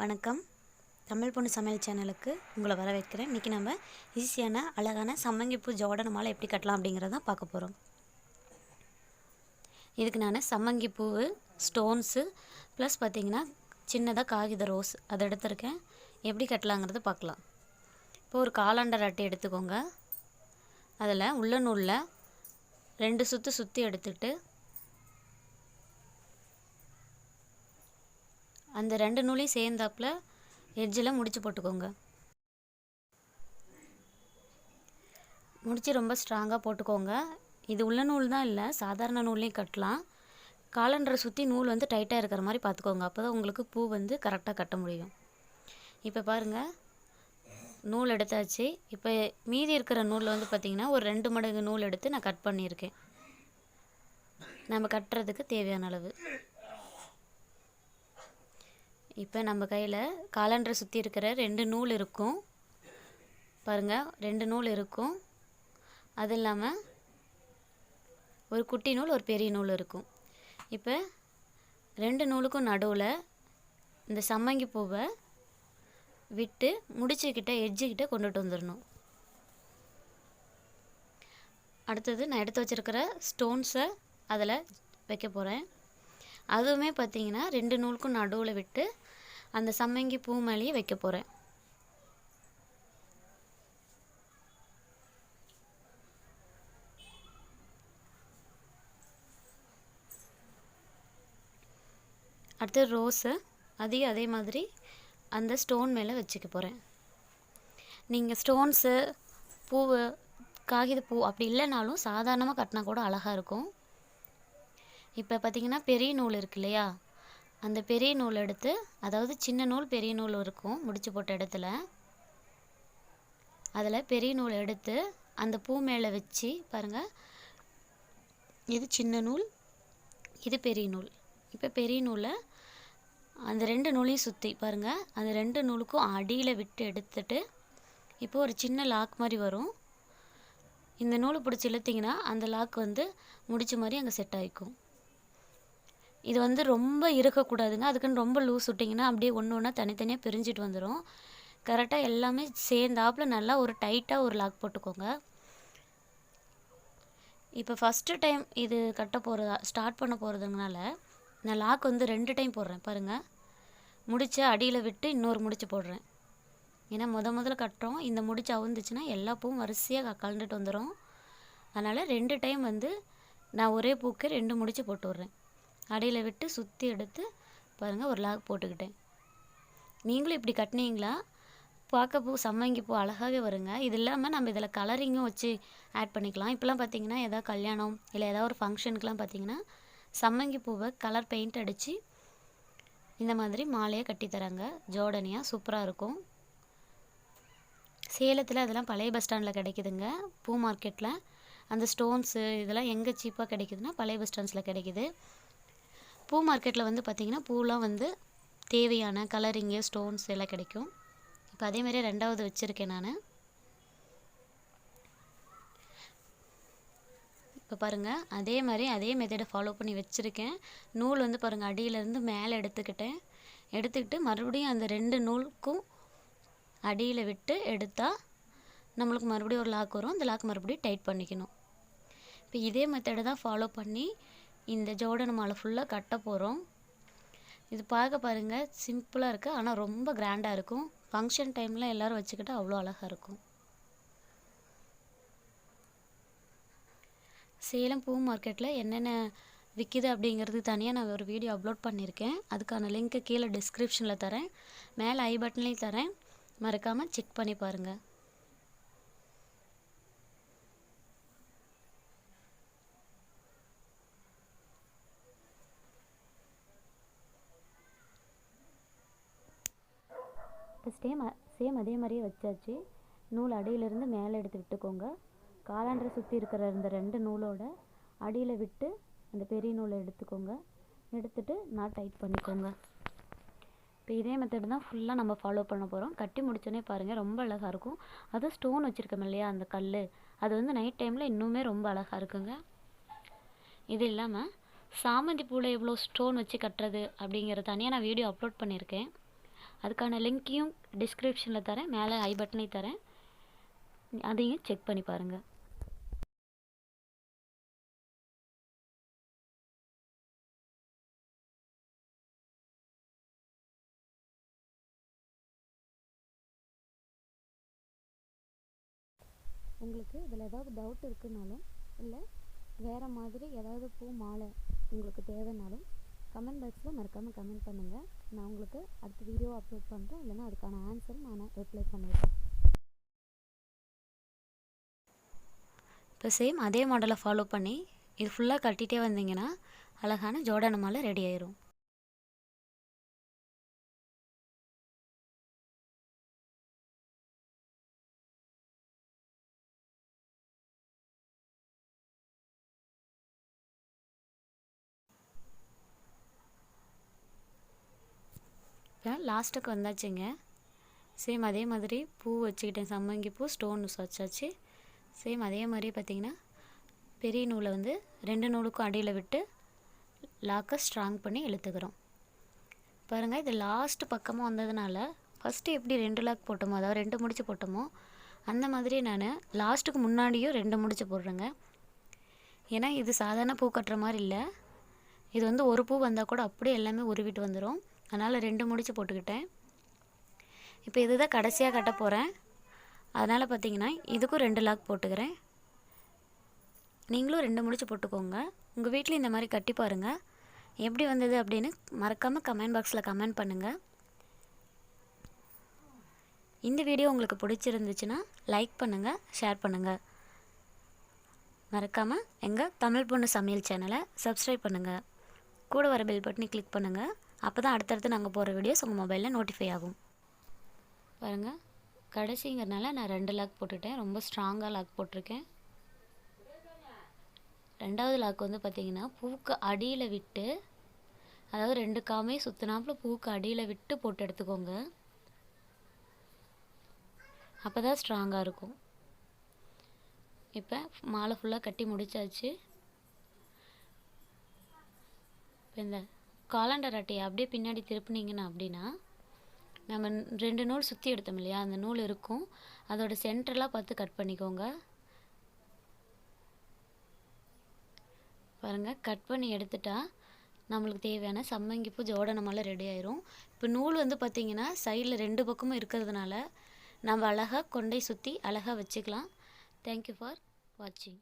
வணக்கம். தமிழ் பொண்ணு சமையல் சேனலுக்கு உங்களை வரவேற்கிறேன். இன்றைக்கி நம்ம ஈஸியான அழகான சம்மங்கிப்பூ ஜோடன மாலை எப்படி கட்டலாம் அப்படிங்கிறத பார்க்க போகிறோம் இதுக்கு நான் சம்மங்கிப்பூ ஸ்டோன்ஸு ப்ளஸ் பார்த்திங்கன்னா சின்னதாக காகித ரோஸ் அதை எடுத்திருக்கேன். எப்படி கட்டலாங்கிறத பார்க்கலாம். இப்போ ஒரு காலாண்டர் அட்டை எடுத்துக்கோங்க. அதில் உள்ள நூலில் ரெண்டு சுற்று சுற்றி எடுத்துகிட்டு அந்த ரெண்டு நூலையும் சேர்ந்தாப்புல எட்ஜில் முடிச்சு போட்டுக்கோங்க. முடிச்சு ரொம்ப ஸ்ட்ராங்காக போட்டுக்கோங்க. இது உள்ள நூல் தான் இல்லை சாதாரண நூல்லையும் கட்டலாம். காலண்டரை சுற்றி நூல் வந்து டைட்டாக இருக்கிற மாதிரி பார்த்துக்கோங்க. அப்போ தான் உங்களுக்கு பூ வந்து கரெக்டாக கட்ட முடியும். இப்போ பாருங்கள் நூல் எடுத்தாச்சு. இப்போ மீதி இருக்கிற நூலில் வந்து பார்த்திங்கன்னா ஒரு ரெண்டு மடங்கு நூல் எடுத்து நான் கட் பண்ணியிருக்கேன். நம்ம கட்டுறதுக்கு தேவையான அளவு. இப்போ நம்ம கையில் காலண்டரை சுற்றி இருக்கிற ரெண்டு நூல் இருக்கும். பாருங்கள் ரெண்டு நூல் இருக்கும். அது இல்லாமல் ஒரு குட்டி நூல் ஒரு பெரிய நூல் இருக்கும். இப்போ ரெண்டு நூலுக்கும் நடுவில் இந்த சம்மங்கி பூவை விட்டு முடிச்சுக்கிட்ட எட்ஜுக்கிட்ட கொண்டுட்டு வந்துடணும் அடுத்தது நான் எடுத்து வச்சுருக்கிற ஸ்டோன்ஸை அதில் வைக்க போகிறேன் அதுவுமே பார்த்தீங்கன்னா ரெண்டு நூலுக்கும் நடுவில் விட்டு அந்த சம்மங்கி பூ மேலேயே வைக்க போகிறேன் அடுத்து ரோஸு அதையும் அதே மாதிரி அந்த ஸ்டோன் மேலே வச்சுக்க போகிறேன் நீங்கள் ஸ்டோன்ஸு பூவு காகித பூ அப்படி இல்லைனாலும் சாதாரணமாக கட்டினா கூட அழகாக இருக்கும். இப்போ பார்த்திங்கன்னா பெரிய நூல் இருக்கு இல்லையா? அந்த பெரிய நூல் எடுத்து அதாவது சின்ன நூல் பெரிய நூல் இருக்கும் முடிச்சு போட்ட இடத்துல. அதில் பெரிய நூல் எடுத்து அந்த பூ மேலே வச்சு பாருங்கள் இது சின்ன நூல் இது பெரிய நூல். இப்போ பெரிய நூலை அந்த ரெண்டு நூலையும் சுற்றி பாருங்கள் அந்த ரெண்டு நூலுக்கும் அடியில் விட்டு எடுத்துட்டு இப்போ ஒரு சின்ன லாக் மாதிரி வரும். இந்த நூலை பிடிச்சி இழுத்திங்கன்னா அந்த லாக் வந்து முடிச்ச மாதிரி அங்கே செட் ஆகிக்கும் இது வந்து ரொம்ப இருக்கக்கூடாதுங்க. அதுக்குன்னு ரொம்ப லூஸ் விட்டிங்கன்னா அப்படியே ஒன்று ஒன்றா தனித்தனியாக பிரிஞ்சிட்டு வந்துடும் கரெக்டாக எல்லாமே சேர்ந்தாப்புல நல்லா ஒரு டைட்டாக ஒரு லாக் போட்டுக்கோங்க. இப்போ ஃபஸ்ட்டு டைம் இது கட்ட போகிறதா ஸ்டார்ட் பண்ண போகிறதுனால நான் லாக் வந்து ரெண்டு டைம் போடுறேன் பாருங்கள் முடிச்சு அடியில் விட்டு இன்னொரு முடிச்சு போடுறேன். ஏன்னா முத முதல்ல கட்டுறோம். இந்த முடிச்சு அவுந்துச்சுன்னா எல்லா பூவும் வரிசையாக கலந்துட்டு வந்துடும் அதனால் ரெண்டு டைம் வந்து நான் ஒரே பூக்கு ரெண்டு முடிச்சு போட்டு விட்றேன். அடையில் விட்டு சுற்றி எடுத்து பாருங்கள் ஒரு லாக் போட்டுக்கிட்டேன். நீங்களும் இப்படி கட்டினீங்களா? பார்க்க பூ சம்மங்கி பூ அழகாகவே வருங்க. இது இல்லாமல் நம்ம இதில் கலரிங்கும் வச்சு ஆட் பண்ணிக்கலாம். இப்போலாம் பார்த்தீங்கன்னா எதாவது கல்யாணம் இல்லை ஏதாவது ஒரு ஃபங்க்ஷனுக்குலாம் பார்த்தீங்கன்னா சம்மங்கி பூவை கலர் பெயிண்ட் அடித்து இந்த மாதிரி மாலையை கட்டி தராங்க. ஜோடனியாக சூப்பராக இருக்கும். சேலத்தில் அதெல்லாம் பழைய பஸ் ஸ்டாண்டில் கிடைக்குதுங்க. பூ மார்க்கெட்டில் அந்த ஸ்டோன்ஸு இதெல்லாம் எங்கே சீப்பாக கிடைக்குதுன்னா பழைய பஸ் ஸ்டாண்ட்ஸில் கிடைக்குது. பூ மார்க்கெட்டில் வந்து பார்த்திங்கன்னா பூலாம் வந்து தேவையான கலரிங்கு ஸ்டோன்ஸ் எல்லாம் கிடைக்கும். இப்போ அதேமாதிரி ரெண்டாவது வச்சுருக்கேன் நான். இப்போ பாருங்கள் அதே மாதிரி அதே மெத்தடை ஃபாலோ பண்ணி வச்சுருக்கேன். நூல் வந்து பாருங்கள் அடியிலேருந்து மேலே எடுத்துக்கிட்டேன். எடுத்துக்கிட்டு மறுபடியும் அந்த ரெண்டு நூலுக்கும் அடியில் விட்டு எடுத்தால் நம்மளுக்கு மறுபடியும் ஒரு லாக் வரும். அந்த லாக் மறுபடியும் டைட் பண்ணிக்கணும். இப்போ இதே மெத்தடை தான் ஃபாலோ பண்ணி இந்த ஜோடன மாலை ஃபுல்லாக கட்ட போகிறோம் இது பார்க்க பாருங்கள் சிம்பிளாக இருக்குது ஆனால் ரொம்ப கிராண்டாக இருக்கும். ஃபங்க்ஷன் டைமில் எல்லோரும் வச்சுக்கிட்டு அவ்வளோ அழகாக இருக்கும். சேலம் பூ மார்க்கெட்டில் என்னென்ன விற்கிது அப்படிங்கிறது தனியாக நான் ஒரு வீடியோ அப்லோட் பண்ணியிருக்கேன். அதுக்கான லிங்க்கு கீழே டிஸ்கிரிப்ஷனில் தரேன். மேலே ஐ பட்டன்லேயும் தரேன். மறக்காமல் செக் பண்ணி பாருங்கள் இப்போ சேம் சேம் அதே மாதிரியே வச்சாச்சு. நூல் அடியிலேருந்து மேலே எடுத்து விட்டுக்கோங்க. காலாண்டரை சுற்றி இருக்கிற இந்த ரெண்டு நூலோட அடியில் விட்டு அந்த பெரிய நூலை எடுத்துக்கோங்க. எடுத்துட்டு நான் டைட் பண்ணிக்கோங்க. இப்போ இதே மெத்தட் தான் ஃபுல்லாக நம்ம ஃபாலோ பண்ண போகிறோம் கட்டி முடிச்சோன்னே பாருங்கள் ரொம்ப அழகாக இருக்கும். அதுவும் ஸ்டோன் வச்சுருக்கோம் இல்லையா அந்த கல் அது வந்து நைட் டைமில் இன்னுமே ரொம்ப அழகாக இருக்குங்க. இது இல்லாமல் சாமந்தி பூவில் எவ்வளோ ஸ்டோன் வச்சு கட்டுறது அப்படிங்கிற தனியாக நான் வீடியோ அப்லோட் பண்ணியிருக்கேன். அதுக்கான லிங்க்கையும் டிஸ்கிரிப்ஷனில் தரேன். மேலே ஐ பட்டனை தரேன். அதையும் செக் பண்ணி பாருங்கள் உங்களுக்கு இதில் ஏதாவது டவுட் இருக்குனாலும் இல்லை வேறு மாதிரி ஏதாவது பூ மாலை உங்களுக்கு தேவைனாலும் கமெண்ட் பாக்ஸில் மறக்காமல் கமெண்ட் பண்ணுங்கள் நான் உங்களுக்கு அடுத்த வீடியோ அப்லோட் பண்ணுறேன் இல்லைன்னா அதுக்கான ஆன்சர் நான் ரிப்ளை பண்ணிடுறேன். இப்போ சேம் அதே மாடலை ஃபாலோ பண்ணி இது ஃபுல்லாக கட்டிகிட்டே வந்தீங்கன்னா அழகான ஜோடான மாலை ரெடி ஆயிரும். இப்போ லாஸ்ட்டுக்கு வந்தாச்சுங்க. சேம் அதே மாதிரி பூ வச்சுக்கிட்டேன். சம்மங்கி பூ ஸ்டோன் வச்சாச்சு. சேம் அதே மாதிரி பார்த்திங்கன்னா பெரிய நூலை வந்து ரெண்டு நூலுக்கும் அடியில் விட்டு லாக்கை ஸ்ட்ராங் பண்ணி இழுத்துக்கிறோம். பாருங்கள் இது லாஸ்ட்டு பக்கமாக வந்ததுனால ஃபஸ்ட்டு எப்படி ரெண்டு லாக் போட்டோமோ அதாவது ரெண்டு முடிச்சு போட்டோமோ அந்த மாதிரி நான் லாஸ்ட்டுக்கு முன்னாடியும் ரெண்டு முடிச்சு போடுறேங்க. ஏன்னா இது சாதாரண பூ கட்டுற மாதிரி இல்லை. இது வந்து ஒரு பூ வந்தால் கூட அப்படியே எல்லாமே உருவிட்டு வந்துடும் அதனால் ரெண்டு முடிச்சு போட்டுக்கிட்டேன். இப்போ இதுதான் கடைசியாக கட்ட போகிறேன் அதனால் பார்த்தீங்கன்னா இதுக்கும் ரெண்டு லாக் போட்டுக்கிறேன். நீங்களும் ரெண்டு முடிச்சு போட்டுக்கோங்க. உங்கள் வீட்டில் இந்த மாதிரி கட்டி பாருங்கள் எப்படி வந்தது அப்படின்னு மறக்காமல் கமெண்ட் பாக்ஸில் கமெண்ட் பண்ணுங்கள் இந்த வீடியோ உங்களுக்கு பிடிச்சிருந்துச்சுன்னா லைக் பண்ணுங்கள் ஷேர் பண்ணுங்கள் மறக்காமல் எங்கள் தமிழ் பொண்ணு சமையல் சேனலை சப்ஸ்கிரைப் பண்ணுங்கள் கூட வர பெல் பட்டனை கிளிக் பண்ணுங்கள் அப்போ தான் அடுத்தடுத்து நாங்கள் போகிற வீடியோஸ் உங்கள் மொபைலில் நோட்டிஃபை ஆகும். பாருங்கள் கடைசிங்கிறதுனால நான் ரெண்டு லாக் போட்டுட்டேன். ரொம்ப ஸ்ட்ராங்காக லாக் போட்டிருக்கேன். ரெண்டாவது லாக் வந்து பார்த்திங்கன்னா பூக்கு அடியில் விட்டு அதாவது ரெண்டு காமே சுற்றினாப்புல பூக்கு அடியில் விட்டு போட்டு எடுத்துக்கோங்க. அப்போ தான் ஸ்ட்ராங்காக இருக்கும். இப்போ மாலை ஃபுல்லாக கட்டி முடிச்சாச்சு. இப்போ இந்த காலண்டர் அட்டையை அப்படியே பின்னாடி திருப்புனீங்கன்னா அப்படின்னா நம்ம ரெண்டு நூல் சுற்றி எடுத்தோம் இல்லையா? அந்த நூல் இருக்கும். அதோட சென்டரெலாம் பார்த்து கட் பண்ணிக்கோங்க. பாருங்கள் கட் பண்ணி எடுத்துட்டா நம்மளுக்கு தேவையான சம்மங்கி பூ ஜோடனமெல்லாம் ரெடி ஆயிரும். இப்போ நூல் வந்து பார்த்திங்கன்னா சைடில் ரெண்டு பக்கமும் இருக்கிறதுனால நம்ம அழகாக கொண்டை சுற்றி அழகாக வச்சுக்கலாம். தேங்க்யூ ஃபார் வாட்சிங்